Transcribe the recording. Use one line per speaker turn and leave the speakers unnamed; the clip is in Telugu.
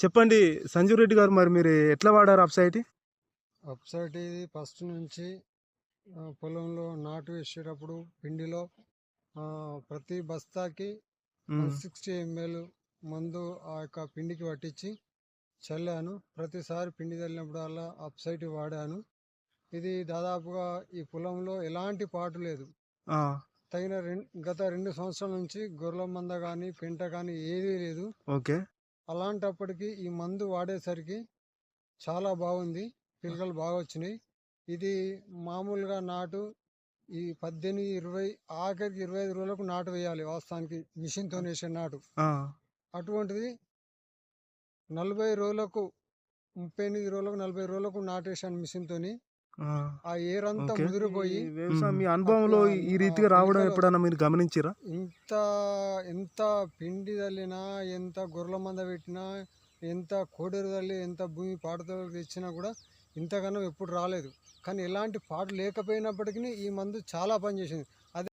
చెప్పండి సంజీవ్ రెడ్డి గారు మరి మీరు ఎట్లా వాడారు అప్సైటీ?
అప్సైట్ ఇది ఫస్ట్ నుంచి పొలంలో నాటు వేసేటప్పుడు పిండిలో ప్రతి బస్తాకి సిక్స్టీ ఎంఎల్ మందు ఆ యొక్క పిండికి పట్టించి చల్లాను. ప్రతిసారి పిండి చల్లినప్పుడల్లా అప్సైట్ వాడాను. ఇది దాదాపుగా ఈ పొలంలో ఎలాంటి పాటు లేదు. తగిన గత రెండు సంవత్సరాల నుంచి గొర్రెల మంద కానీ పెంట కానీ ఏదీ లేదు.
ఓకే.
అలాంటప్పటికి ఈ మందు వాడేసరికి చాలా బాగుంది. పిల్లకలు బాగా వచ్చినాయి. ఇది మామూలుగా నాటు ఈ పద్దెనిమిది ఇరవై ఆఖరికి ఇరవై ఐదు రోజులకు నాటు వేయాలి వాస్తవానికి మిషన్తో వేసే నాటు. అటువంటిది నలభై రోజులకు ముప్పై ఎనిమిది రోజులకు నలభై రోజులకు నాటు వేసాను మిషన్తోని ఆ. ఏరంతా. ముదిరిపోయి
వ్యవసాయం మీ అనుభవంలో ఈ- రీతిగా రావడం ఎప్పుడైనా మీరు గమనించారా?
ఇంత ఎంత పిండి తల్లినా ఎంత గొర్రెల మంద పెట్టినా ఎంత కోడెరు తల్లి ఎంత భూమి పాటతో తెచ్చినా కూడా ఇంతగానో ఎప్పుడు రాలేదు. కానీ ఎలాంటి పాటు లేకపోయినప్పటికీ ఈ మందు చాలా పనిచేసింది.